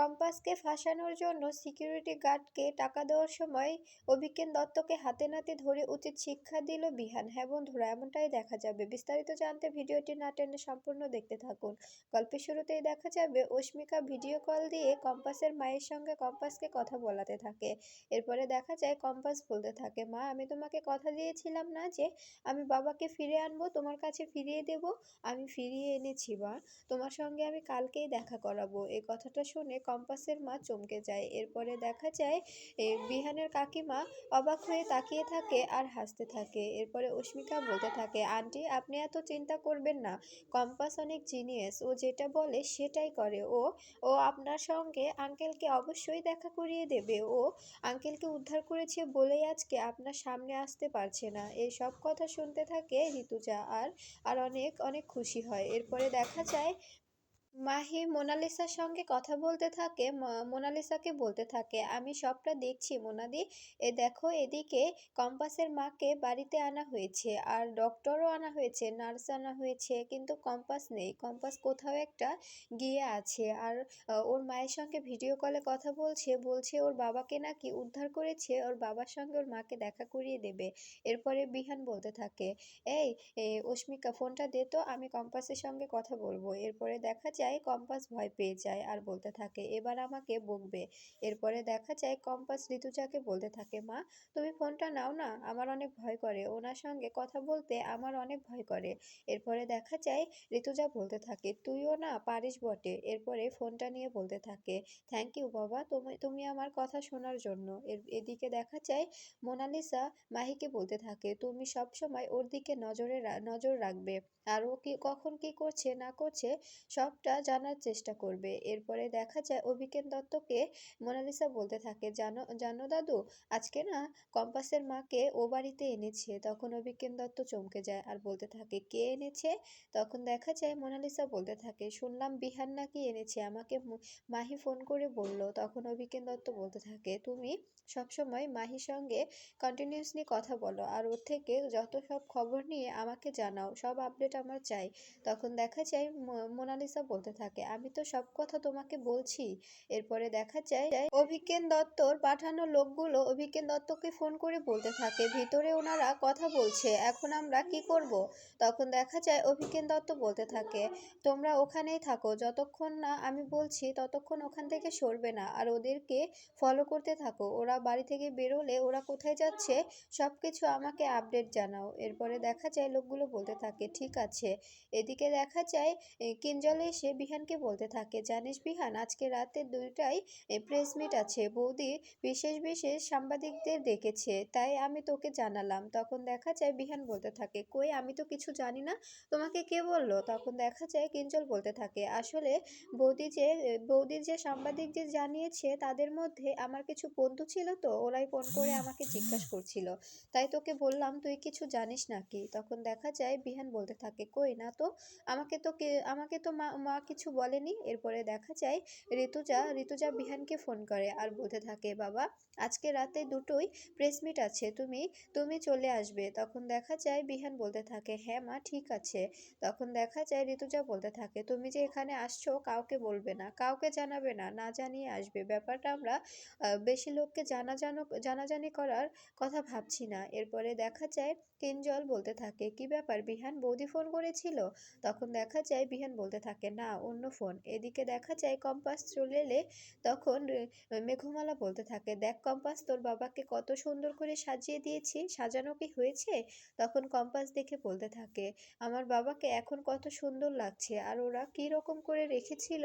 কম্পাসকে ফাঁসানোর জন্য সিকিউরিটি গার্ডকে টাকা দেওয়ার সময় অভিজ্ঞান দত্তকে হাতে নাতে ধরে উচিত শিক্ষা দিল বিহান। হ্যাঁ বন্ধুরা, এমনটাই দেখা যাবে। বিস্তারিত জানতে ভিডিওটি না টেনে সম্পূর্ণ দেখতে থাকুন। গল্পের শুরুতেই দেখা যাবে অস্মিকা ভিডিও কল দিয়ে কম্পাসের মায়ের সঙ্গে কম্পাসকে কথা বলাতে থাকে। এরপরে দেখা যায়, কম্পাস বলতে থাকে, মা, আমি তোমাকে কথা দিয়েছিলাম না যে আমি বাবাকে ফিরে আনব, তোমার কাছে ফিরিয়ে দেব। আমি ফিরিয়ে এনেছি, মা। তোমার সঙ্গে আমি কালকেই দেখা করাবো। এই কথাটা শুনে কম্পাসের মা চমকে যায়। এরপরে দেখা যায় বিহানের কাকিমা অবাক হয়ে তাকিয়ে থাকে আর হাসতে থাকে। এরপরে অস্মিকা বলতে থাকে, আন্টি, আপনি এত চিন্তা করবেন না। কম্পাস অনেক জিনিয়াস ও যেটা বলে সেটাই করে। ও ও আপনার সঙ্গে আঙ্কেলকে অবশ্যই দেখা করিয়ে দেবে। ও আঙ্কেলকে উদ্ধার করেছে বলেই আজকে আপনার সামনে আসতে পারছে না। এই সব কথা শুনতে থাকে ঋতুজা আর আর অনেক অনেক খুশি হয়। এরপরে দেখা যায় মাহি মোনালিসার সঙ্গে কথা বলতে থাকে মোনালিসাকে বলতে থাকে, আমি সবটা দেখছি মোনাদি। এ দেখো, এদিকে কম্পাসের মাকে বাড়িতে আনা হয়েছে, আর ডক্টরও আনা হয়েছে, নার্স আনা হয়েছে, কিন্তু কম্পাস নেই। কম্পাস কোথাও একটা গিয়ে আছে, আর ওর মায়ের সঙ্গে ভিডিও কলে কথা বলছে বলছে ওর বাবাকে নাকি উদ্ধার করেছে, ওর বাবার সঙ্গে ওর মাকে দেখা করিয়ে দেবে। এরপরে বিহান বলতে থাকে, এই অস্মিকা, ফোনটা দে তো, আমি কম্পাসের সঙ্গে কথা বলব। এরপরে দেখা যায় কম্পাস ভয় পেয়ে যায় আর বলতে থাকে, এবার আমাকে বকবে। এরপরে দেখা যায় কম্পাস ঋতুজাকে বলতে থাকে, মা, তুমি ফোনটা নাও না? আমার অনেক ভয় করে। ওনার সঙ্গে কথা বলতে আমার অনেক ভয় করে। এরপরে দেখা যায় ঋতুজা বলতে থাকে, তুইও না পারিস বটে। এরপরে ফোনটা নিয়ে বলতে থাকে থ্যাংক ইউ বাবা, তুমি তুমি আমার কথা শোনার জন্য। এর, এদিকে দেখা যায় মোনালিসা মাহিকে বলতে থাকে, তুমি সব সময় ওর দিকে নজরে নজর রাখবে। আর ও কি, কখন কি করছে, না করছে সবটা জানার চেষ্টা করবে। এরপরে দেখা যায় অভিকেন দত্তকে মোনালিসা বলতে থাকে, জানো জানো দাদু, আজকে না কম্পাসের মাকে ও বাড়িতে এনেছে। তখন অভিজ্ঞান দত্ত চমকে যায় আর বলতে থাকে, কে এনেছে? তখন দেখা যায় মোনালিসা বলতে থাকে, শুনলাম বিহান নাকি এনেছে, আমাকে মাহি ফোন করে বলল। তখন অভিজ্ঞান দত্ত বলতে থাকে, তুমি সবসময় মাহির সঙ্গে কন্টিনিউসলি কথা বলো আর ওর থেকে যত সব খবর নিয়ে আমাকে জানাও, সব আপডেট আমার চাই। তখন দেখা যায় মোনালিসা মোনালিসা বলতে থাকে। আমি তো সব কথা তোমাকে বলছি। এরপরে দেখা যায় অভিজ্ঞান দত্তর পাঠানো লোকগুলো অভিজ্ঞান দত্তকে ফোন করে বলতে থাকে, ভিতরে ওনারা কথা বলছে, এখন আমরা কি করব? তখন দেখা যায় অভিজ্ঞান দত্ত বলতে থাকে, তোমরা ওখানেই থাকো, যতক্ষণ না আমি বলছি, ততক্ষণ ওখান থেকে সরবে না, আর ওদেরকে ফলো করতে থাকো। ওরা বাড়ি থেকে বেরোলে ওরা কোথায় যাচ্ছে সব কিছু আমাকে আপডেট জানাও। এরপরে দেখা যায়, লোকগুলো বলতে থাকে, ঠিক আছে। এদিকে দেখা যায় কিঞ্জল এসে বিহানকে বলতে থাকে, জানিস বিহান, আজকে রাতে দুইটাই প্রেস মিট আছে। বৌদি বিশেষ বিশেষ সাংবাদিকদের ডেকেছে, তাই আমি তোকে জানালাম। তখন দেখা যায় বিহান বলতে থাকে, কই, আমি তো কিছু জানি না। তোমাকে কে বলল? তখন দেখা যায় কিঞ্জল বলতে থাকে, আসলে বৌদি যে বৌদির যে সাংবাদিক যে জানিয়েছে, তাদের মধ্যে আমার কিছু বন্ধু ছিল তো, ওরাই ফোন করে আমাকে জিজ্ঞাসা করছিল। তাই তোকে বললাম, তুই কিছু জানিস নাকি? তখন দেখা যায় বিহান বলতে থাকে, কই না তো, আমাকে তো কে, আমাকে তো মা কিছু বলেনি। এরপরে দেখা যায় ঋতুজা ঋতুজা বিহানকে ফোন করে আর বলতে থাকে, বাবা, আজকে রাতে দুটোই প্রেস মিট আছে, তুমি তুমি চলে আসবে। তখন দেখা যায় বিহান বলতে থাকে হ্যাঁ মা, ঠিক আছে। তখন দেখা যায় ঋতুজা বলতে থাকে, তুমি যে এখানে আসছো কাউকে বলবে না, কাউকে জানাবে না না জানিয়ে আসবে। ব্যাপারটা আমরা বেশি লোককে জানা জানো জানাজানি করার কথা ভাবছি না। এরপরে দেখা যায় কিঞ্জল বলতে থাকে, কি ব্যাপার বিহান, বৌদি ফোন করেছিল? তখন দেখা যায় বিহান বলতে থাকে, না অন্য ফোন। এদিকে দেখা যায়, কম্পাস চলে এলে তখন মেঘমালা বলতে থাকে, দেখ কম্পাস, তোর বাবাকে কত সুন্দর করে সাজিয়ে দিয়েছি, সাজানো কি হয়েছে? তখন কম্পাস দেখে বলতে থাকে, আমার বাবাকে এখন কত সুন্দর লাগছে, আর ওরা কি রকম করে রেখেছিল?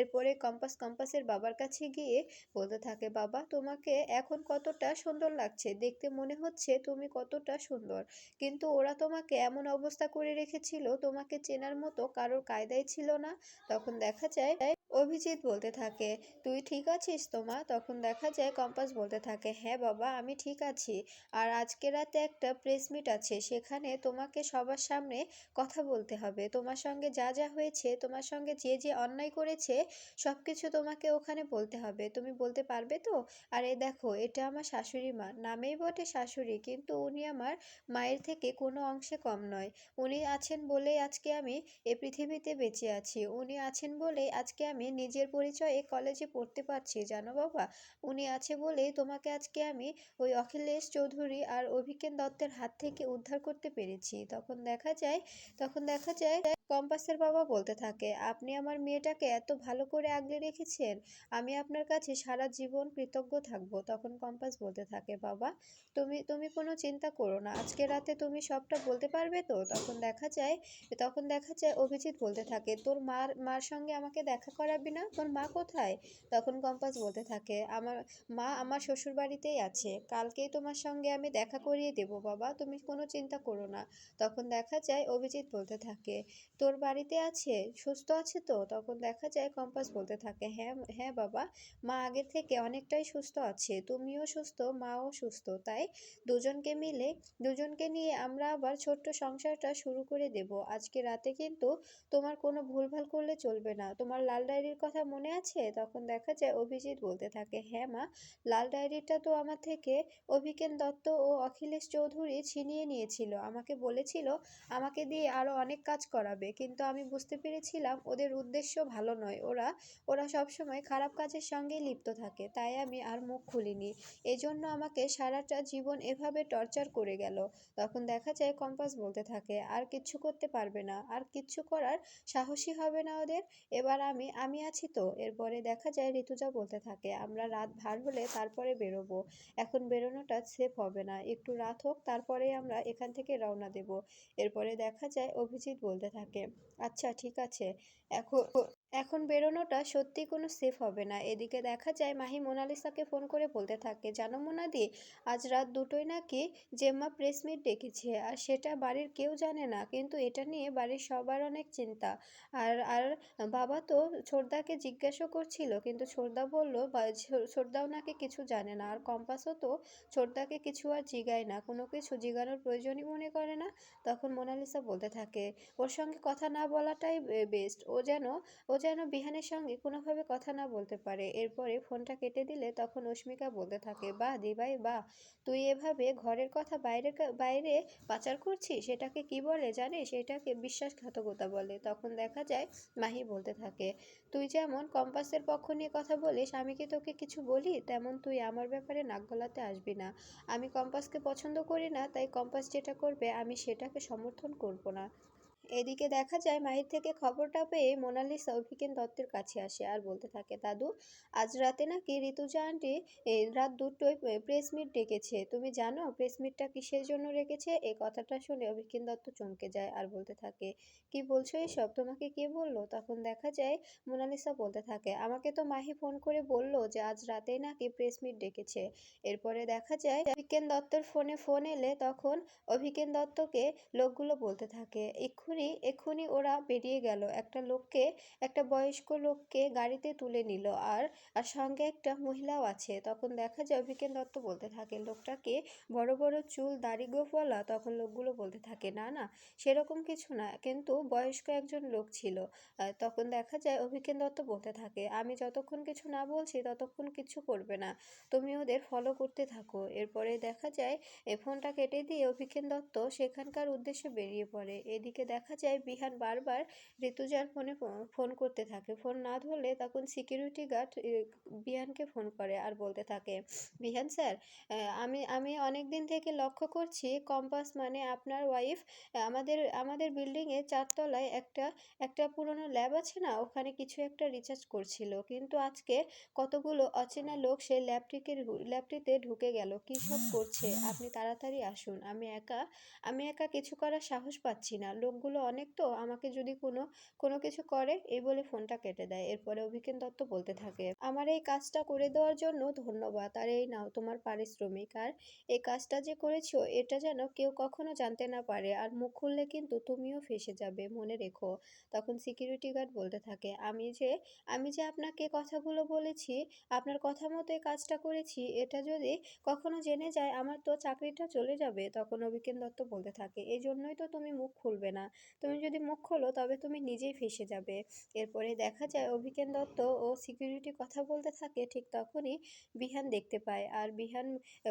এরপরে কম্পাস, কম্পাসের বাবার কাছে গিয়ে বলতে থাকে, বাবা, তোমাকে এখন কতটা সুন্দর লাগছে, দেখতে মনে হচ্ছে তুমি কতটা সুন্দর, কিন্তু ওরা তোমাকে এমন অবস্থা করে রেখেছিল, তোমাকে চেনার মতো কারোর কায়দাই ছিল না তখন দেখা যায় অভিজিৎ বলতে থাকে, তুই ঠিক আছিস তোমা? তখন দেখা যায় কম্পাস বলতে থাকে হ্যাঁ বাবা, আমি ঠিক আছি। আর আজকে রাতে একটা প্রেস মিট আছে, সেখানে তোমাকে সবার সামনে কথা বলতে হবে। তোমার সঙ্গে যা যা হয়েছে, তোমার সঙ্গে যে যে অন্যায় করেছে সব কিছু তোমাকে ওখানে বলতে হবে। তুমি বলতে পারবে তো? আর এ দেখো, এটা আমার শাশুড়ি মা। নামেই বটে শাশুড়ি, কিন্তু উনি আমার মায়ের থেকে কোনো অংশে কম নয়। উনি আছেন বলেই আজকে আমি এ পৃথিবীতে বেঁচে আছি। উনি আছেন বলেই আজকে আমি আমি নিজের পরিচয়ে কলেজে পড়তে পারছি, জানো বাবা? উনি আছে বলেই তোমাকে আজকে আমি ওই অখিলেশ চৌধুরী আর অভিকেন দত্তের হাত থেকে উদ্ধার করতে পেরেছি। তখন দেখা যায়, তখন দেখা যায় কম্পাসের বাবা বলতে থাকে, আপনি আমার মেয়েটাকে এত ভালো করে আগলে রেখেছেন, আমি আপনার কাছে সারা জীবন কৃতজ্ঞ থাকব। তখন কম্পাস বলতে থাকে, বাবা, তুমি তুমি কোনো চিন্তা করো না, আজকে রাতে তুমি সবটা বলতে পারবে তো? তখন দেখা যায়, তখন দেখা যায় অভিজিৎ বলতে থাকে, তোর মার মার সঙ্গে আমাকে দেখা করাবি না? তোর মা কোথায়? তখন কম্পাস বলতে থাকে, আমার, মা আমার শ্বশুর বাড়িতেই আছে, কালকেই তোমার সঙ্গে আমি দেখা করিয়ে দেব, বাবা, তুমি কোনো চিন্তা করো না। তখন দেখা যায়, অভিজিৎ বলতে থাকে তোর বাড়িতে আছে? সুস্থ আছে তো? তখন দেখা যায় কম্পাস বলতে থাকে হ্যাঁ হ্যাঁ বাবা, মা আগের থেকে অনেকটাই সুস্থ আছে, তুমিও সুস্থ, মাও সুস্থ, তাই দুজনকে মিলে, দুজনকে নিয়ে আমরা আবার ছোট্ট সংসারটা শুরু করে দেব। আজকে রাতে কিন্তু তোমার কোনো ভুলভাল করলে চলবে না। তোমার লাল ডায়েরির কথা মনে আছে? তখন দেখা যায় অভিজিৎ বলতে থাকে হ্যাঁ মা, লাল ডায়েরিটা তো আমার থেকে অভিকেন দত্ত ও অখিলেশ চৌধুরী ছিনিয়ে নিয়েছিল। আমাকে বলেছিল, আমাকে দিয়ে আরও অনেক কাজ করাবে। কিন্তু আমি বুঝতে পেরেছিলাম ওদের উদ্দেশ্য ভালো নয়। ওরা ওরা সবসময় খারাপ কাজের সঙ্গেই লিপ্ত থাকে। তাই আমি আর মুখ খুলিনি। এজন্য আমাকে সারাটা জীবন এভাবে টর্চার করে গেল। তখন দেখা যায় কম্পাস বলতে থাকে, আর কিচ্ছু করতে পারবে না। আর কিচ্ছু করার সাহসী হবে না ওদের। এবার আমি আমি আছি তো। এরপরে দেখা যায় ঋতুজা বলতে থাকে, আমরা রাত ভার হলে তারপরে বেরোবো। এখন বেরোনোটা সেফ হবে না। একটু রাত হোক তারপরে আমরা এখান থেকে রওনা দেব। এরপরে দেখা যায় অভিজিৎ বলতে থাকে আচ্ছা ঠিক আছে। এখন এখন বেরোনোটা সত্যি কোনো সেফ হবে না। এদিকে দেখা যায় মাহি মোনালিসাকে ফোন করে বলতে থাকে, জানো মোনাদি, আজ রাত দুটোই নাকি জেম্মা প্রেস মিট ডেকেছে, আর সেটা বাড়ির কেউ জানে না, কিন্তু এটা নিয়ে বাড়ির সবার অনেক চিন্তা। আর আর বাবা তো ছোটদাকে জিজ্ঞাসা করছিল, কিন্তু ছোটদা বলল ছোটদাও নাকি কিছু জানে না। আর কম্পাসও তো ছোটদাকে কিছু আর জিগায় না, কোনো কিছু জিগানোর প্রয়োজনই মনে করে না। তখন মোনালিসা বলতে থাকে, ওর সঙ্গে কথা না বলাটাই বেস্ট ও যেন, ও যেন বিহানের সঙ্গে কোনোভাবে কথা না বলতে পারে। এরপরে ফোনটা কেটে দিলে তখন অস্মিকা বলতে থাকে বাহ দিবাই বাহ তুই এভাবে ঘরের কথা বাইরে বাইরে পাচার করছিস? সেটাকে কি বলে জানিস? এটাকে বিশ্বাসঘাতকতা বলে। তখন দেখা যায়, মাহি বলতে থাকে, তুই যেমন কম্পাসের পক্ষ নিয়ে কথা বলিস, আমি কি তোকে কিছু বলি? তেমন তুই আমার ব্যাপারে নাক গলাতে আসবি না। আমি কম্পাসকে পছন্দ করি না, তাই কম্পাস যেটা করবে, আমি সেটাকে সমর্থন করব না। এদিকে দেখা যায় মাহির থেকে খবরটা পেয়ে মোনালিসা অভিকেন দত্তের কাছে আসে আর বলতে থাকে, দাদু, আজ রাতে নাকি ঋতুজা আন্টি রাত দুটোয় প্রেস মিট ডেকেছে। তুমি জানো প্রেস মিটটা কিসের জন্য রেখেছে? এই কথাটা শুনে অভিকেন দত্ত চমকে যায় আর বলতে থাকে, কি বলছো এসব? তোমাকে কে বলল? তখন দেখা যায় মোনালিসা বলতে থাকে, আমাকে তো মাহি ফোন করে বলল যে আজ রাতেই নাকি প্রেস মিট ডেকেছে। এরপরে দেখা যায় অভিকেন দত্তর ফোনে ফোন এলে তখন অভিকেন দত্তকে লোকগুলো বলতে থাকে, এক্ষুনি এক্ষুনি ওরা বেরিয়ে গেল। একটা লোককে, একটা বয়স্ক লোককে গাড়িতে তুলে নিল আর আর সঙ্গে একটা মহিলাও আছে। তখন দেখা যায় অভিকেন দত্ত বলতে থাকে, লোকটাকে বড় বড় চুল, দাড়ি গোফওয়ালা তখন লোকগুলো বলতে থাকে, না না, সেরকম কিছু না। কিন্তু বয়স্ক একজন লোক ছিল। তখন দেখা যায় অভিকেন দত্ত বলতে থাকে, আমি যতক্ষণ কিছু না বলছি, ততক্ষণ কিছু করবে না। তুমি ওদের ফলো করতে থাকো। এরপরে দেখা যায়, এ ফোনটা কেটে দিয়ে অভিকেন দত্ত সেখানকার উদ্দেশ্যে বেরিয়ে পড়ে। এদিকে দেখা যায় বিহান বারবার ঋতুজার ফোনে ফোন করতে থাকে। ফোন না ধরলে তখন সিকিউরিটি গার্ড বিহানকে ফোন করে আর বলতে থাকে, বিহান স্যার আমি আমি অনেক দিন থেকে লক্ষ্য করছি কম্পাস মানে আপনার ওয়াইফ আমাদের আমাদের বিল্ডিংয়ে চারতলায় একটা একটা পুরনো ল্যাব আছে না, ওখানে কিছু একটা রিচার্জ করছিল। কিন্তু আজকে কতগুলো অচেনা লোক সেই ল্যাবটিকে ল্যাবটিতে ঢুকে গেল। কী সব করছে? আপনি তাড়াতাড়ি আসুন। আমি একা আমি একা কিছু করার সাহস পাচ্ছি না। লোকগুলো অনেক তো, আমাকে যদি কোনো কোনো কিছু করে? এই বলে ফোনটা কেটে দেয়। এরপরে অভিকেন দত্ত বলতে থাকে, আমার এই কাজটা করে দেওয়ার জন্য ধন্যবাদ, আর এই নাও তোমার পারিশ্রমিক। আর এই কাজটা যে করেছ, এটা যেন কেউ কখনো জানতে না পারে। আর মুখ খুললে কিন্তু তুমিও ফেসে যাবে, মনে রেখো। তখন সিকিউরিটি গার্ড বলতে থাকে, আমি যে আমি যে আপনাকে কথাগুলো বলেছি, আপনার কথা মতো এই কাজটা করেছি, এটা যদি কখনো জেনে যায়, আমার তো চাকরিটা চলে যাবে। তখন অভিকেন দত্ত বলতে থাকে, এই জন্যই তো তুমি মুখ খুলবে না। তুমি যদি মুখ খোলো, তবে তুমি নিজেই ফেঁসে যাবে। এরপরে দেখা যায় অভিজ্ঞান দত্ত ও সিকিউরিটি কথা বলতে থাকে, ঠিক তখনই বিহান দেখতে পায়। আর বিহান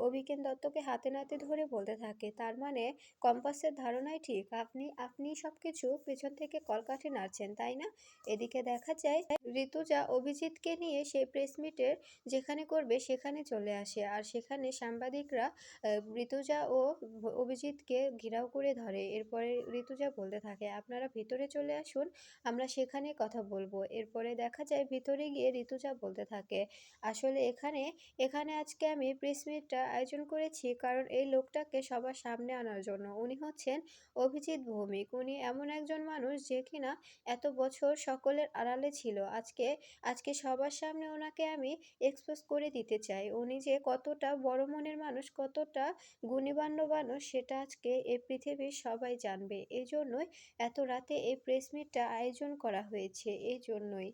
অভিজ্ঞান দত্তকে হাতে নাতে ধরে বলতে থাকে, তার মানে কম্পাসের ধারণাই ঠিক। আপনি আপনি সবকিছু পেছন থেকে কলকাঠি নাড়ছেন, তাই না? এদিকে দেখা যায়, ঋতুজা অভিজিৎকে নিয়ে সেই প্রেস মিটের যেখানে করবে, সেখানে চলে আসে। আর সেখানে সাংবাদিকরা ঋতুজা ও অভিজিৎকে ঘেরাও করে ধরে। এরপরে ঋতুজা বলতে থাকে। আপনারা ভিতরে চলে আসুন, আমরা সেখানে কথা বলব। এরপরে দেখা যায় ভিতরে গিয়ে ঋতুজা বলতে থাকে, আসলে এখানে এখানে আজকে আমি প্রেস মিটটা আয়োজন করেছি কারণ এই লোকটাকে সবার সামনে আনার জন্য। উনি হচ্ছেন অভিজিৎ ভৌমিক। উনি এমন একজন মানুষ যে কিনা এত বছর সকলের আড়ালে ছিল। আজকে আজকে সবার সামনে ওনাকে আমি এক্সপোজ করে দিতে চাই। উনি যে কতটা বড় মনের মানুষ, কতটা গুণীবান্য মানুষ, সেটা আজকে এই পৃথিবীর সবাই জানবে। এই জন্যই এত রাতে এই প্রেস মিটটা আয়োজন করা হয়েছে এই জন্যই